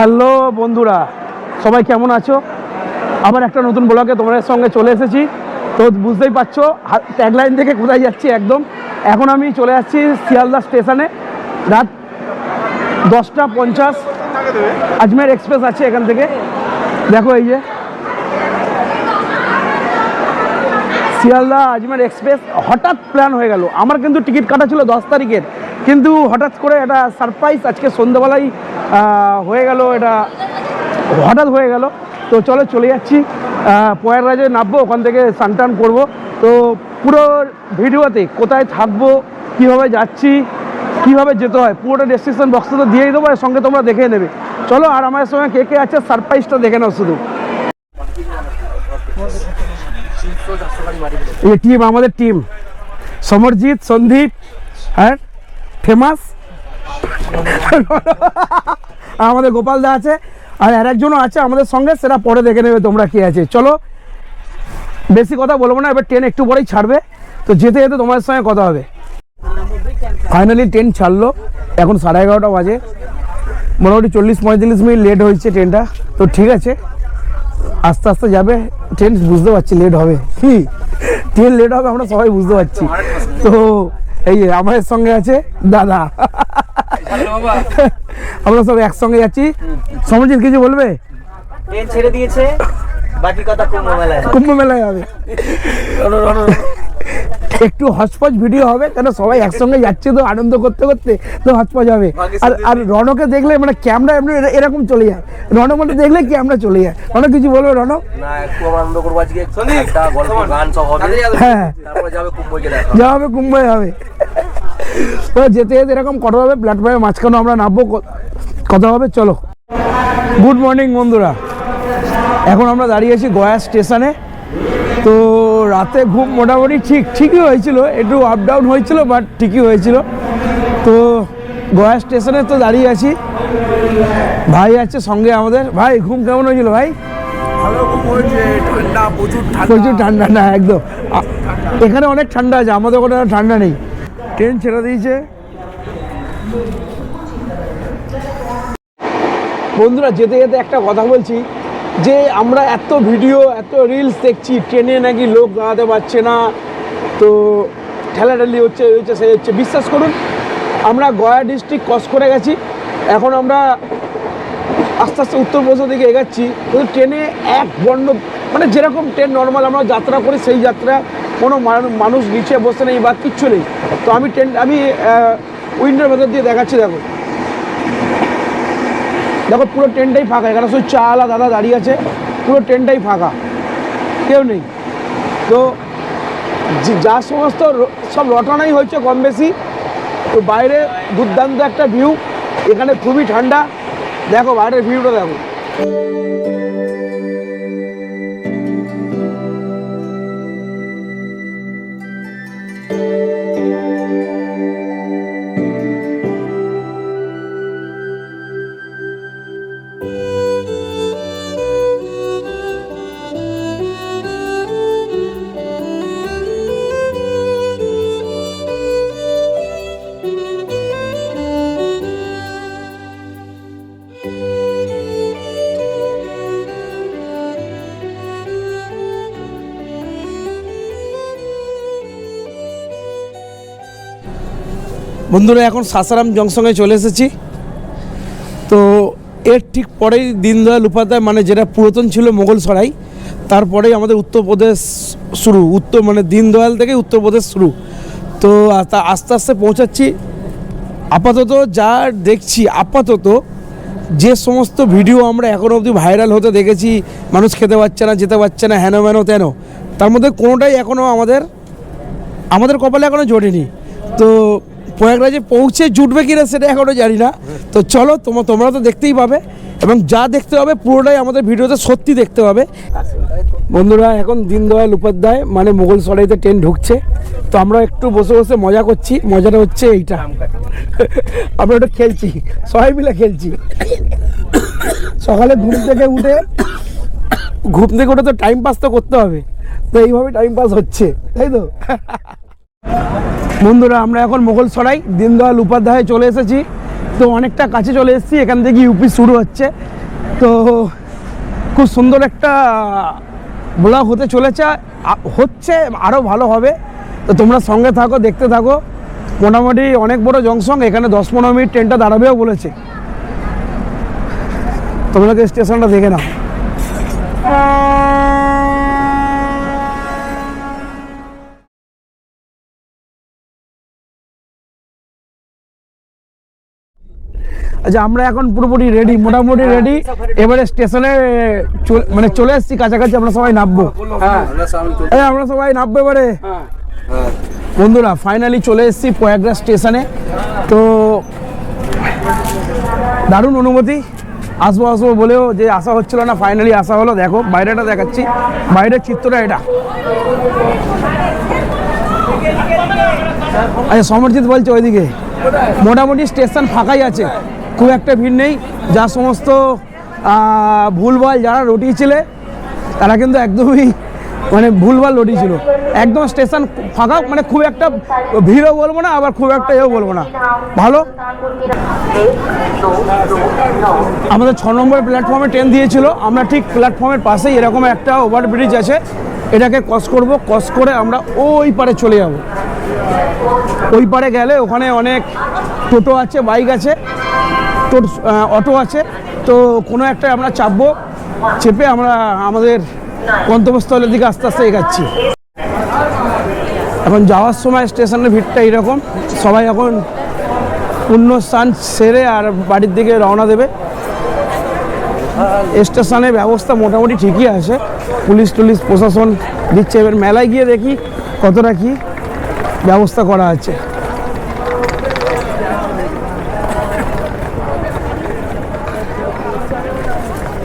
Hello বন্ধুরা, সবাই কেমন আছো? আবার একটা নতুন ব্লগে তোমাদের সঙ্গে চলে এসেছি। তো বুঝতেই পারছ ট্যাগলাইন থেকে কোথায় যাচ্ছি একদম। এখন আমি চলে যাচ্ছি শিয়ালদা স্টেশনে। রাত দশটা পঞ্চাশ। আজমের এক্সপ্রেস আছে এখান থেকে। দেখো এই যে। শিয়ালদা আজমের এক্সপ্রেস হঠাৎ প্ল্যান হয়ে গেল। আমার কিন্তু টিকিট কাটা ছিল দশ তারিখের। কিন্তু হঠাৎ করে এটা সারপ্রাইজ আজকে সন্ধ্যাবেলায় হয়ে গেল, এটা হঠাৎ হয়ে গেল। তো চলো চলে যাচ্ছি। পয়ের রাজে নামবো, ওখান থেকে সানটান করব। তো পুরো ভিডিওতে কোথায় থাকব, কীভাবে যাচ্ছি, কীভাবে যেতে হয়, পুরোটা ডেসক্রিপশন বক্সে তো দিয়েই দেবো এর সঙ্গে তোমরা দেখে নেবে। চলো, আর আমার সঙ্গে কে কে আছে সারপ্রাইজটা দেখে নাও শুধু। এই টিম আমাদের টিম সমরজিৎ, সন্দীপ হ্যাঁ ফেমাস আমাদের গোপাল দা আছে, আর আর একজনও আছে আমাদের সঙ্গে, সেটা পরে দেখে নেবে তোমরা কে আছে। চলো, বেশি কথা বলব না, এবার ট্রেন একটু পরেই ছাড়বে। তো যেতে যেতে তোমাদের সঙ্গে কথা হবে। ফাইনালি ট্রেন ছাড়লো, এখন সাড়ে এগারোটা বাজে। মোটামুটি চল্লিশ পঁয়তাল্লিশ মিনিট লেট হয়েছে ট্রেনটা তো ঠিক আছে, আস্তে আস্তে যাবে। ট্রেন বুঝতে পারছি লেট হবে। কি? ট্রেন লেট হবে, আমরা সবাই বুঝতে পারছি। তো এই যে আমাদের সঙ্গে আছে দাদা। আমরা সব একসঙ্গে যাচ্ছি। সমজিৎ কিছু বলবে? ট্রেন ছেড়ে দিয়েছে বাকি কথা কুম্ভ মেলায় কুম্ভ মেলায় হবে। একটু হসপচ ভিডিও হবে কেন সবাই একসঙ্গে যাচ্ছে তো আনন্দ করতে করতে তো হসপচ হবে। আর আর রনকে দেখলে মানে ক্যামেরা এমনি এরকম চলে যায়। রনক মানে দেখলে ক্যামেরা চলে যায়। রনক কিছু বলবে রনক না একটু আনন্দ করব আজকে। একটা গল্প গান সব হবে। হ্যাঁ। তারপরে যাবে যা হবে কুম্ভই হবে তো যেতে যেতে এরকম কথা হবে প্ল্যাটফর্মে মাঝখানে আমরা নামবো কথা হবে চলো। গুড মর্নিং বন্ধুরা। এখন আমরা দাঁড়িয়ে আছি গয়া স্টেশনে। তো রাতে ঘুম মোটামুটি ঠিক ঠিকই হয়েছিল। একটু আপ ডাউন হয়েছিল বাট ঠিকই হয়েছিল। তো গয়া স্টেশনে তো দাঁড়িয়ে আছি। ভাই আছে সঙ্গে আমাদের। ভাই ঘুম কেমন হয়েছিল ভাই? প্রচুর ঠান্ডা। না একদম। এখানে অনেক ঠান্ডা আছে আমাদের ওখানে ঠান্ডা নেই। ট্রেন ছেড়ে দিয়েছে। বন্ধুরা যেতে যেতে একটা কথা বলছি। যে আমরা এত ভিডিও, এত রিলস দেখছি, ট্রেনে নাকি লোক দাঁড়াতে পারছে না। তো ঠেলাঠেলি হচ্ছে হচ্ছে, সেই হচ্ছে। বিশ্বাস করুন, আমরা গয়া ডিস্ট্রিক্ট ক্রস করে গেছি। এখন আমরা আস্তে আস্তে উত্তরপ্রদেশের দিকে এগাচ্ছি। কিন্তু ট্রেনে এক বর্ণ মানে যেরকম ট্রেন নর্মাল আমরা যাত্রা করি, সেই যাত্রা কোনো মানুষ নিচে বসে নেই বা কিচ্ছু নেই। তো আমি ট্রেন, আমি উইন্ডোর ভেতর দিয়ে দেখাচ্ছি, দেখো। দেখো, পুরো ট্রেনটাই ফাঁকা। এখানে শুধু চালা দাদা দাঁড়িয়ে আছে। পুরো ট্রেনটাই ফাঁকা। কেউ নেই। তো যা সমস্ত সব রটনাই হয়েছে কম বেশি। তো বাইরে দুর্দান্ত একটা ভিউ এখানে খুবই ঠান্ডা। দেখো, বাইরের ভিউটা দেখো। বন্ধুরা, এখন সাসারাম জংশনে চলে এসেছি। তো এর ঠিক পরেই দীনদয়াল উপাধ্যায় মানে যেটা পুরাতন ছিল মোগল সরাই, তারপরেই আমাদের উত্তরপ্রদেশ শুরু, উত্তর মানে দীনদয়াল থেকে উত্তরপ্রদেশ শুরু। তো আস্তে আস্তে পৌঁছাচ্ছি। আপাতত যা দেখছি, আপাতত যে সমস্ত ভিডিও আমরা এখনও অবধি ভাইরাল হতে দেখেছি, মানুষ খেতে পারছে না, যেতে পারছে না, হেন মেন, তেন, তার মধ্যে কোনোটাই এখনও আমাদের আমাদের কপালে এখনও জোটেনি। তো প্রয়াগরাজে পৌঁছে জুটবে কিনা সেটা এখনও জানি না। তো চলো তোমরা তোমরা তো দেখতেই পাবে। এবং যা দেখতে হবে পুরোটাই আমাদের ভিডিওতে সত্যি দেখতে হবে বন্ধুরা, এখন দীনদয়াল উপাধ্যায় মানে মোগল সরাইতে ট্রেন ঢুকছে। তো আমরা একটু বসে বসে মজা করছি। মজাটা হচ্ছে এইটা। আমরা একটু খেলছি। সবাই মিলে খেলছি। সকালে ঘুম থেকে উঠে, ঘুম থেকে উঠে তো টাইম পাস তো করতে হবে। তো এইভাবে টাইম পাস হচ্ছে। তাই তো? বন্ধুরা, আমরা এখন মোগল সরাই, দীনদয়াল উপাধ্যায় চলে এসেছি। তো অনেকটা কাছে চলে এসেছি, এখান থেকে ইউপি শুরু হচ্ছে। তো খুব সুন্দর একটা ব্লগ হতে চলেছে হচ্ছে আরও ভালো হবে। তো তোমরা সঙ্গে থাকো, দেখতে থাকো। মোটামুটি অনেক বড় জংশন, এখানে দশ পনেরো মিনিট ট্রেনটা দাঁড়াবেও বলেছে। তোমরা স্টেশনটা দেখে নাও। আচ্ছা আমরা এখন পুরোপুরি রেডি মোটামুটি রেডি এবারে স্টেশনে মানে চলে এসেছি কাছাকাছি আমরা সবাই নামবো। এই আমরা সবাই নামবো এবারে। বন্ধুরা ফাইনালি চলে এসেছি প্রয়াগরাজ স্টেশনে তো দারুণ অনুমতি আসব আসব বলেও যে আসা হচ্ছিল না ফাইনালি আসা হলো। দেখো বাইরেটা দেখাচ্ছি। বাইরের চিত্রটা এটা। আচ্ছা সমরজিৎ বলছে ওইদিকে। মোটামুটি স্টেশন ফাঁকাই আছে। খুব একটা ভিড় নেই। যা সমস্ত ভুলভাল যারা রটিয়েছিলে তারা কিন্তু একদমই মানে ভুলভাল রটিয়েছিল একদম স্টেশন ফাঁকা মানে খুব একটা ভিড়ও বলব না, আবার খুব একটা এও বলব না। ভালো? আমাদের ছ নম্বর প্ল্যাটফর্মে ট্রেন দিয়েছিল। আমরা ঠিক প্ল্যাটফর্মের পাশেই এরকম একটা ওভারব্রিজ আছে। এটাকে ক্রস করব ক্রস করে আমরা ওই পারে চলে যাব। ওই পারে গেলে ওখানে অনেক টোটো আছে, বাইক আছে টোটো অটো আছে। তো কোনো একটা আমরা চাপবো, চেপে আমরা আমাদের গন্তব্যস্থলের দিকে আস্তে আস্তে এগাচ্ছি। এখন যাওয়ার সময় স্টেশনের ভিড়টা এরকম সবাই এখন পুণ্য স্নান সেরে আর বাড়ির দিকে রওনা দেবে। স্টেশনের ব্যবস্থা মোটামুটি ঠিকই আছে, পুলিশ টুলিশ প্রশাসন দিচ্ছে। এবার মেলায় গিয়ে দেখি কতটা কি ব্যবস্থা করা আছে।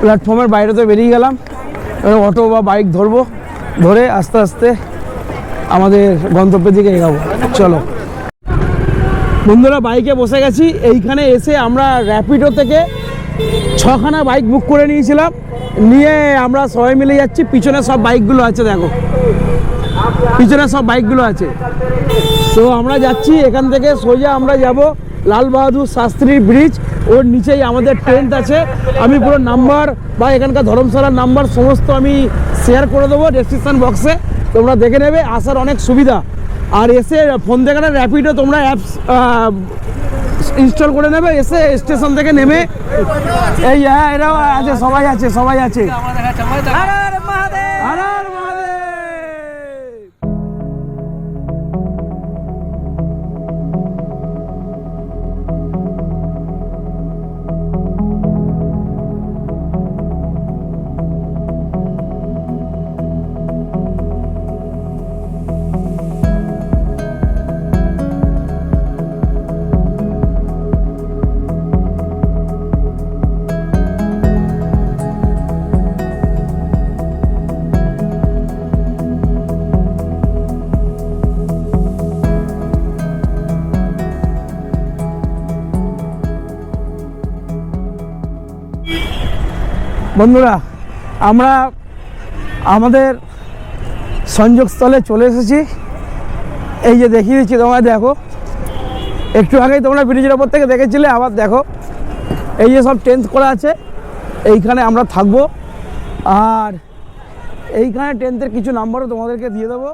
প্ল্যাটফর্মের বাইরে তো বেরিয়ে গেলাম। অটো বা বাইক ধরবো, ধরে আস্তে আস্তে আমাদের গন্তব্যের দিকে এগাবো। চলো। বন্ধুরা, বাইকে বসে গেছি। এইখানে এসে আমরা র্যাপিডো থেকে ছখানা বাইক বুক করে নিয়েছিলাম। নিয়ে আমরা সবাই মিলে যাচ্ছি। পিছনে সব বাইকগুলো আছে, দেখো। পিছনে সব বাইকগুলো আছে। তো আমরা যাচ্ছি, এখান থেকে সোজা আমরা যাব লাল বাহাদুর শাস্ত্রী ব্রিজ। ওর নিচেই আমাদের ট্রেন আছে। আমি পুরো নাম্বার বা এখানকার ধর্মশালার নাম্বার সমস্ত আমি শেয়ার করে দেবো ডেসক্রিপশন বক্সে তোমরা দেখে নেবে, আসার অনেক সুবিধা। আর এসে ফোন থেকে না র্যাপিডো তোমরা অ্যাপস ইনস্টল করে নেবে। এসে স্টেশন থেকে নেমে এই হ্যাঁ এরাও আছে, সবাই আছে সবাই আছে। বন্ধুরা, আমরা আমাদের সংযোগস্থলে চলে এসেছি। এই যে দেখিয়ে দিচ্ছি তোমরা দেখো। একটু আগেই তোমরা ব্রিজের ওপর থেকে দেখেছিলে, আবার দেখো। এই যে সব টেন্ট করা আছে, এইখানে আমরা থাকব। আর এইখানে টেন্থের কিছু নাম্বারও তোমাদেরকে দিয়ে দেবো।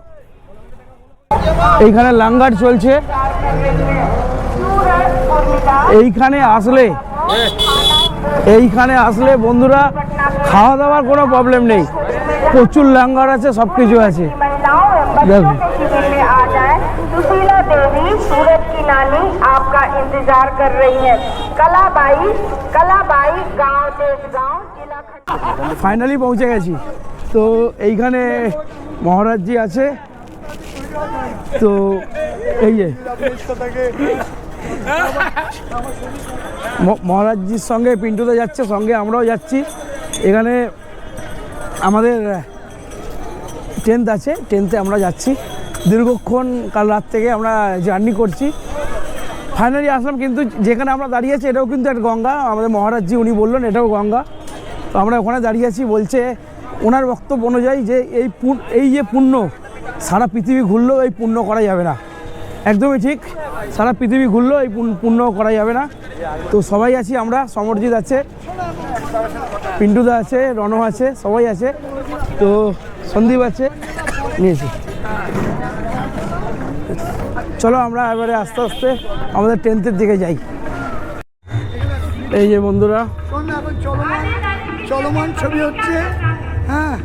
এইখানে লাঙ্গার চলছে। এইখানে আসলে এইখানে আসলে বন্ধুরা খাওয়া দাওয়ার কোনো প্রবলেম নেই প্রচুর লাঙ্গার আছে সব কিছু আছে महिलाओं एवं देखो। बच्चों के शिविर में आ जाए सुशीला देवी सूरज की नानी आपका इंतजार कर रही है कलाबाई कलाबाई गांव देश गांव जिला खंड ফাইনালি পৌঁছে গেছি তো এইখানে মহারাজজি আছে তো এই যে ম- মহারাজজির সঙ্গে পিন্টুদা যাচ্ছে সঙ্গে আমরাও যাচ্ছি এখানে আমাদের টেন্থ আছে টেন্থে আমরা যাচ্ছি। দীর্ঘক্ষণ কাল রাত থেকে আমরা জার্নি করছি। ফাইনালি আসলাম কিন্তু যেখানে আমরা দাঁড়িয়ে আছি এটাও কিন্তু একটা গঙ্গা। আমাদের মহারাজজি উনি বললেন এটাও গঙ্গা। তো আমরা ওখানে দাঁড়িয়ে আছি, বলছে ওনার বক্তব্য অনুযায়ী যে এই এই যে পুণ্য, সারা পৃথিবী ঘুরলেও এই পুণ্য করা যাবে না। একদমই ঠিক, সারা পৃথিবী ঘুরলো এই পুণ- পুণ্য করা যাবে না। তো সবাই আছি আমরা, সমরজিৎ আছে। পিন্টুদা আছে রণ আছে সবাই আছে। তো সন্দীপ আছে নিয়েছি চলো আমরা এবারে আস্তে আস্তে আমাদের টেন্থের দিকে যাই। এই যে বন্ধুরা। চলমান ছবি হচ্ছে হ্যাঁ।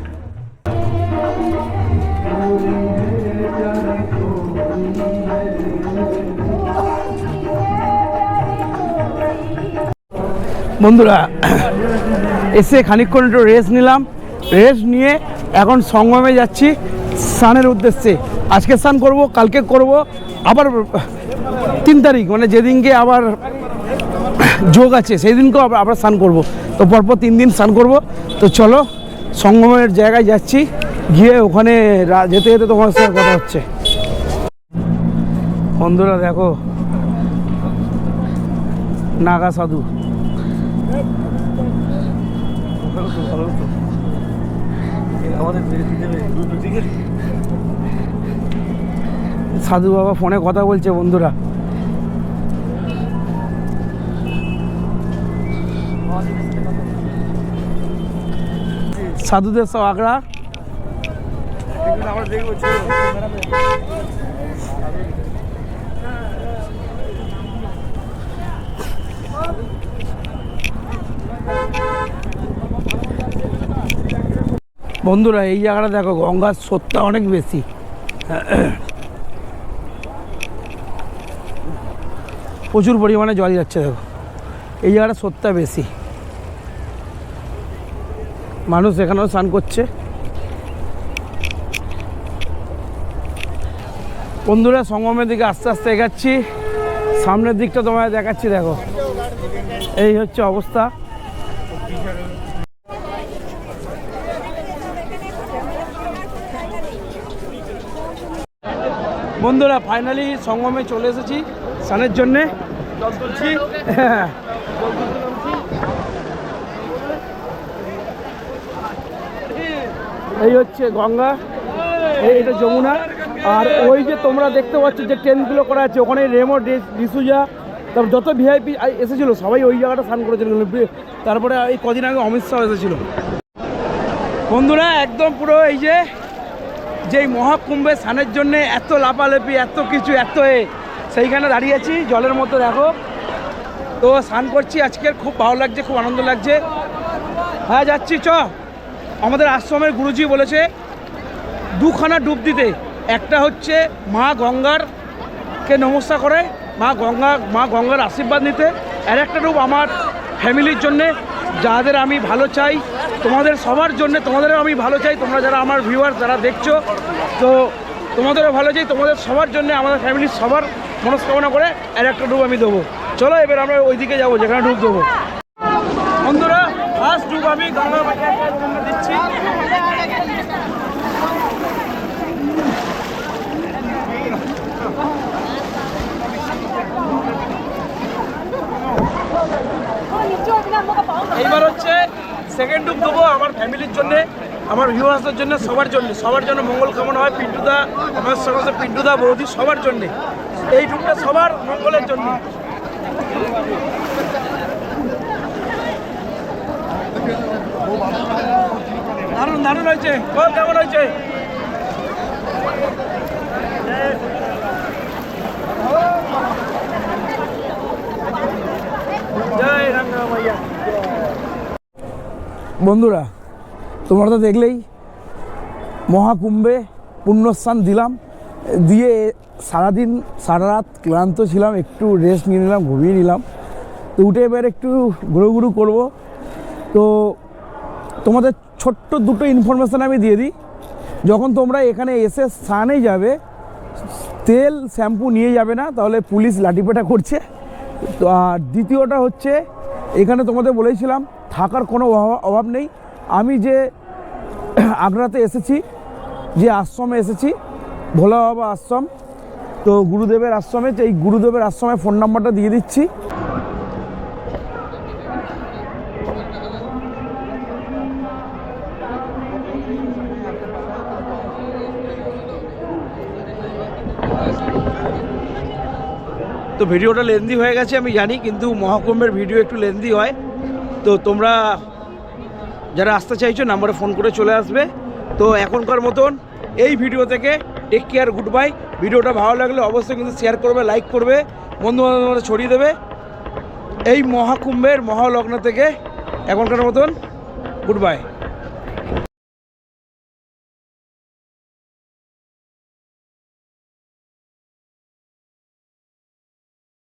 বন্ধুরা এসে খানিকক্ষণ একটু রেস্ট নিলাম। রেস্ট নিয়ে এখন সঙ্গমে যাচ্ছি স্নানের উদ্দেশ্যে। আজকে স্নান করব, কালকে করব, আবার তিন তারিখ মানে যেদিনকে আবার যোগ আছে সেই দিনকেও আবার আবার স্নান করব। তো পরপর তিন দিন স্নান করব। তো চলো, সঙ্গমের জায়গায় যাচ্ছি, গিয়ে ওখানে যেতে যেতে তোমার সাথে কথা হচ্ছে। বন্ধুরা, দেখো, নাগা সাধু। সাধু বাবা ফোনে কথা বলছে বন্ধুরা। সাধুদের সব আগ্রা বন্ধুরা, এই জায়গাটা দেখো, গঙ্গার স্রোতটা অনেক বেশি। প্রচুর পরিমাণে জল যাচ্ছে, দেখো। এই জায়গাটা স্রোতটা বেশি। মানুষ এখানেও স্নান করছে। বন্ধুরা, সঙ্গমের দিকে আস্তে আস্তে এগাচ্ছি। সামনের দিকটা তোমায় দেখাচ্ছি, দেখো। এই হচ্ছে অবস্থা। বন্ধুরা ফাইনালি সঙ্গমে চলে এসেছি স্নানের জন্যে। এই হচ্ছে গঙ্গা, এই এটা যমুনা। আর ওই যে তোমরা দেখতে পাচ্ছ যে ট্রেনগুলো করা আছে, ওখানে রেমো ডিসুজা, তারপর যত ভিআইপি এসেছিল, সবাই ওই জায়গাটা স্নান করেছিল। তারপরে এই কদিন আগে অমিত শাহ এসেছিল। বন্ধুরা, একদম পুরো এই যে যেই মহাকুম্ভে স্নানের জন্য এত লাপালাপি, এত কিছু, এত এ, সেইখানে দাঁড়িয়ে আছি, জলের মতো দেখো। তো স্নান করছি, আজকের খুব ভালো লাগছে, খুব আনন্দ লাগছে। হ্যাঁ যাচ্ছি, চ। আমাদের আশ্রমের গুরুজি বলেছে, দুখানা ডুব দিতে। একটা হচ্ছে মা গঙ্গার কে নমস্কার করে, মা গঙ্গা, মা গঙ্গার আশীর্বাদ নিতে। আর একটা ডুব আমার ফ্যামিলির জন্যে, যাদের আমি ভালো চাই তোমাদের সবার জন্য তোমাদেরও আমি ভালো চাই, তোমরা যারা আমার ভিউয়ার যারা দেখছ, তো তোমাদেরও ভালো চাই, তোমাদের সবার জন্য, আমাদের ফ্যামিলির সবার মনস্কামনা করে আর একটা ডুব আমি দেবো। চলো এবার আমরা ওইদিকে যাব, যেখানে ডুব দেবো। বন্ধুরা ফার্স্ট ডুব আমি দিচ্ছি। এইবার হচ্ছে সেকেন্ড ডুব দেবো আমার ফ্যামিলির জন্য, আমার ভিউয়ার্সদের জন্য, সবার জন্য। সবার জন্য মঙ্গল কামনা হয় পিন্টুদা, আমার সঙ্গে পিন্টুদা বৌদি, সবার জন্য। এই ডুবটা সবার মঙ্গলের জন্য। দারুণ দারুণ হয়েছে। খুব কেমন হয়েছে? জয় বন্ধুরা, তোমরা তো দেখলেই মহাকুম্ভে পুণ্যস্থান দিলাম, দিয়ে সারাদিন সারা রাত ক্লান্ত ছিলাম, একটু রেস্ট নিয়ে নিলাম, ঘুমিয়ে নিলাম। তো উঠে এবার একটু ঘুরু করব। তো তোমাদের ছোট্ট দুটো ইনফরমেশান আমি দিয়ে দিই। যখন তোমরা এখানে এসে স্নানে যাবে, তেল শ্যাম্পু নিয়ে যাবে না, তাহলে পুলিশ লাঠিপেটা করছে। তো আর দ্বিতীয়টা হচ্ছে এখানে তোমাদের বলেছিলাম, থাকার কোনো অভাব- নেই। আমি যে আগ্রাতে এসেছি, যে আশ্রমে এসেছি, ভোলা বাবা আশ্রম, তো গুরুদেবের আশ্রমে এই গুরুদেবের আশ্রমে ফোন নাম্বারটা দিয়ে দিচ্ছি। ভিডিওটা লেন্দি হয়ে গেছে, আমি জানি, কিন্তু মহাকুম্ভের ভিডিও একটু লেন্দি হয়। তো তোমরা যারা আসতে চাইছো, নাম্বারে ফোন করে চলে আসবে। তো এখনকার মতন এই ভিডিও থেকে টেক কেয়ার গুড বাই ভিডিওটা ভালো লাগলে অবশ্যই কিন্তু শেয়ার করবে লাইক করবে বন্ধু বান্ধবরা ছড়িয়ে দেবে। এই মহাকুম্ভের মহালগ্ন থেকে এখনকার মতন গুড বাই